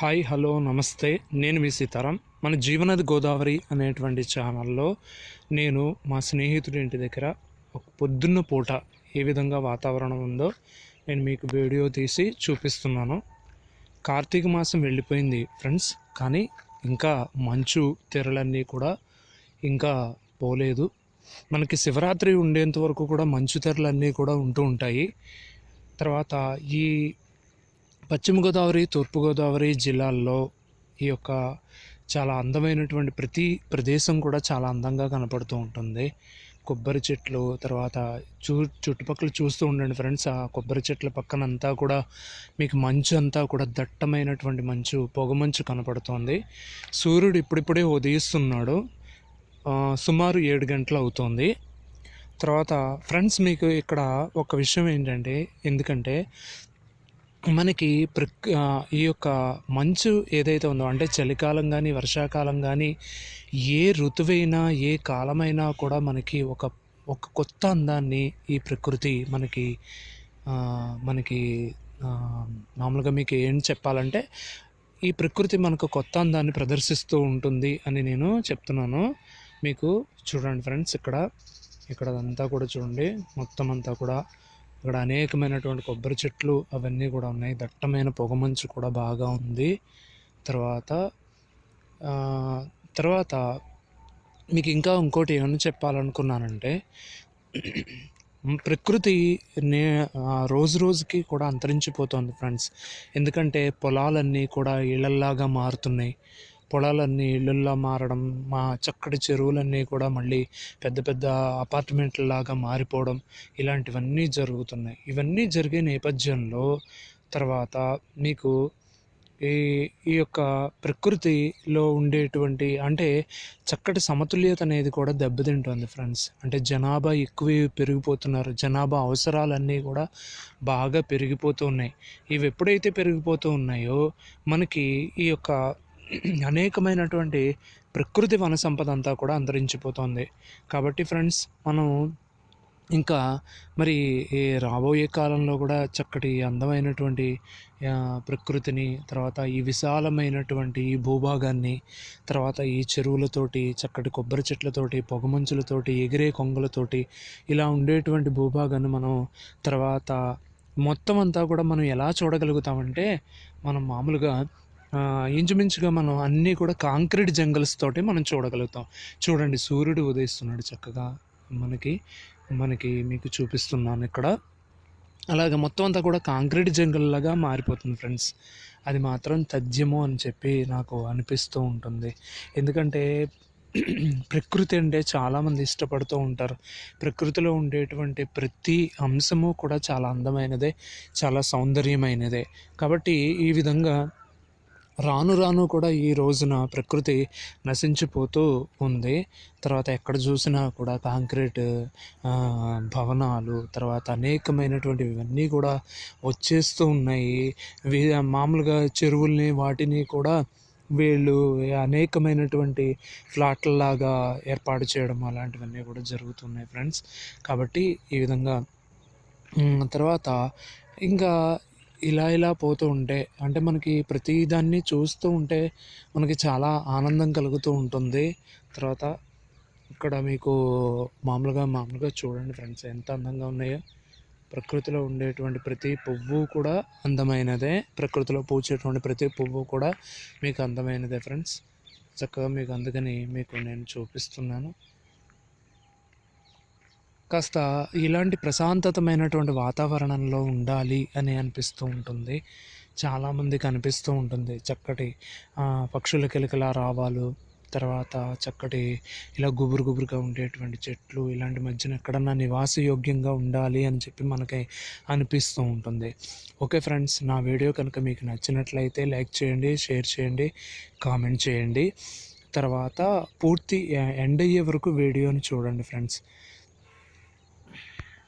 Hi hello నమస్తే. నేను మీ సీతారాం. మన జీవనది గోదావరి అనేటువంటి ఛానల్లో నేను మా స్నేహితుడి ఇంటి దగ్గర ఒక పొద్దున్న పూట ఏ విధంగా వాతావరణం ఉందో నేను మీకు వీడియో తీసి చూపిస్తున్నాను. కార్తీక మాసం వెళ్ళిపోయింది ఫ్రెండ్స్ కానీ ఇంకా మంచు తెరలన్నీ కూడా ఇంకా పోలేదు. మనకి శివరాత్రి ఉండేంత వరకు కూడా మంచు తెరలన్నీ కూడా ఉంటూ ఉంటాయి. తర్వాత ఈ పశ్చిమ గోదావరి తూర్పుగోదావరి జిల్లాల్లో ఈ యొక్క చాలా అందమైనటువంటి ప్రతి ప్రదేశం కూడా చాలా అందంగా కనపడుతూ ఉంటుంది. కొబ్బరి చెట్లు తర్వాత చూ చుట్టుపక్కల చూస్తూ ఉండండి ఫ్రెండ్స్. ఆ కొబ్బరి చెట్ల పక్కన అంతా కూడా మీకు మంచు అంతా కూడా దట్టమైనటువంటి మంచు పొగమంచు కనపడుతోంది. సూర్యుడు ఇప్పుడిప్పుడే ఉదయిస్తున్నాడు. సుమారు ఏడు గంటలు అవుతోంది. తర్వాత ఫ్రెండ్స్ మీకు ఇక్కడ ఒక విషయం ఏంటంటే ఎందుకంటే మనకి ప్రక్ ఈ యొక్క మంచు ఏదైతే ఉందో అంటే చలికాలం కానీ వర్షాకాలం కానీ ఏ ఋతువైనా ఏ కాలమైనా కూడా మనకి ఒక ఒక కొత్త అందాన్ని ఈ ప్రకృతి మనకి మనకి మామూలుగా మీకు ఏం చెప్పాలంటే ఈ ప్రకృతి మనకు కొత్త అందాన్ని ప్రదర్శిస్తూ ఉంటుంది అని నేను చెప్తున్నాను. మీకు చూడండి ఫ్రెండ్స్ ఇక్కడ ఇక్కడ అంతా కూడా చూడండి. మొత్తం అంతా కూడా ఇక్కడ అనేకమైనటువంటి కొబ్బరి చెట్లు అవన్నీ కూడా ఉన్నాయి. దట్టమైన పొగమంచు కూడా బాగా ఉంది. తర్వాత తర్వాత మీకు ఇంకా ఇంకోటి ఏమన్నా చెప్పాలనుకున్నానంటే ప్రకృతి నే ఆ, రోజు రోజుకి కూడా అంతరించిపోతుంది ఫ్రెండ్స్. ఎందుకంటే పొలాలన్నీ కూడా ఇళ్ళల్లాగా మారుతున్నాయి. పొలాలన్నీ ఇళ్ళల్లో మారడం మా చక్కటి చెరువులన్నీ కూడా మళ్ళీ పెద్ద పెద్ద అపార్ట్మెంట్లలాగా మారిపోవడం ఇలాంటివన్నీ జరుగుతున్నాయి. ఇవన్నీ జరిగే నేపథ్యంలో తర్వాత మీకు ఈ ఈ యొక్క ప్రకృతిలో ఉండేటువంటి అంటే చక్కటి సమతుల్యత అనేది కూడా దెబ్బతింటుంది ఫ్రెండ్స్ అంటే జనాభా ఎక్కువ పెరిగిపోతున్నారు. జనాభా అవసరాలన్నీ కూడా బాగా పెరిగిపోతూ ఉన్నాయి. ఇవి ఎప్పుడైతే పెరిగిపోతూ ఉన్నాయో మనకి ఈ యొక్క అనేకమైనటువంటి ప్రకృతి వన సంపద అంతా కూడా అంతరించిపోతుంది. కాబట్టి ఫ్రెండ్స్ మనం ఇంకా మరి ఈ రాబోయే కాలంలో కూడా చక్కటి అందమైనటువంటి ప్రకృతిని తర్వాత ఈ విశాలమైనటువంటి ఈ భూభాగాన్ని తర్వాత ఈ చెరువులతోటి చక్కటి కొబ్బరి చెట్లతోటి పొగమంచులతోటి ఎగిరే కొంగలతోటి ఇలా ఉండేటువంటి భూభాగాన్ని మనం తర్వాత మొత్తం అంతా కూడా మనం ఎలా చూడగలుగుతామంటే మనం మామూలుగా ఇంచుమించుగా మనం అన్నీ కూడా కాంక్రీట్ జంగల్స్ తోటి మనం చూడగలుగుతాం. చూడండి సూర్యుడు ఉదయిస్తున్నాడు చక్కగా మనకి మనకి మీకు చూపిస్తున్నాను ఇక్కడ. అలాగే మొత్తం అంతా కూడా కాంక్రీట్ జంగల్లాగా మారిపోతుంది ఫ్రెండ్స్. అది మాత్రం తథ్యము అని చెప్పి నాకు అనిపిస్తూ ఉంటుంది. ఎందుకంటే ప్రకృతి అంటే చాలామంది ఇష్టపడుతూ ఉంటారు. ప్రకృతిలో ఉండేటువంటి ప్రతి అంశము కూడా చాలా అందమైనదే చాలా సౌందర్యమైనదే. కాబట్టి ఈ విధంగా రాను రాను కూడా ఈ రోజున ప్రకృతి నశించిపోతూ ఉంది. తర్వాత ఎక్కడ చూసినా కూడా కాంక్రీట్ భవనాలు తర్వాత అనేకమైనటువంటి ఇవన్నీ కూడా వచ్చేస్తూ ఉన్నాయి. వీ- మామూలుగా చెరువుల్ని వాటిని కూడా వీళ్ళు అనేకమైనటువంటి ఫ్లాట్లలాగా ఏర్పాటు చేయడం అలాంటివన్నీ కూడా జరుగుతున్నాయి ఫ్రెండ్స్. కాబట్టి ఈ విధంగా తర్వాత ఇంకా ఇలా ఇలా పోతూ ఉంటే అంటే మనకి ప్రతి దాన్ని చూస్తూ ఉంటే మనకి చాలా ఆనందం కలుగుతూ ఉంటుంది. తర్వాత ఇక్కడ మీకు మామూలుగా మామూలుగా చూడండి ఫ్రెండ్స్ ఎంత అందంగా ఉన్నాయో. ప్రకృతిలో ఉండేటువంటి ప్రతి పువ్వు కూడా అందమైనదే. ప్రకృతిలో పూచేటువంటి ప్రతి పువ్వు కూడా మీకు అందమైనదే ఫ్రెండ్స్. చక్కగా మీకు అందుకని మీకు నేను చూపిస్తున్నాను. కాస్త ఇలాంటి ప్రశాంతతమైనటువంటి వాతావరణంలో ఉండాలి అని అనిపిస్తూ ఉంటుంది. చాలామందికి అనిపిస్తూ ఉంటుంది. చక్కటి పక్షుల కిలకిల రావాలు తర్వాత చక్కటి ఇలా గుబురు గుబురుగా ఉండేటువంటి చెట్లు ఇలాంటి మధ్యన ఎక్కడన్నా నివాసయోగ్యంగా ఉండాలి అని చెప్పి మనకి అనిపిస్తూ ఉంటుంది. ఓకే ఫ్రెండ్స్ నా వీడియో కనుక మీకు నచ్చినట్లయితే లైక్ చేయండి షేర్ చేయండి కామెంట్ చేయండి. తర్వాత పూర్తి ఎండ్ అయ్యే వరకు వీడియోని చూడండి ఫ్రెండ్స్.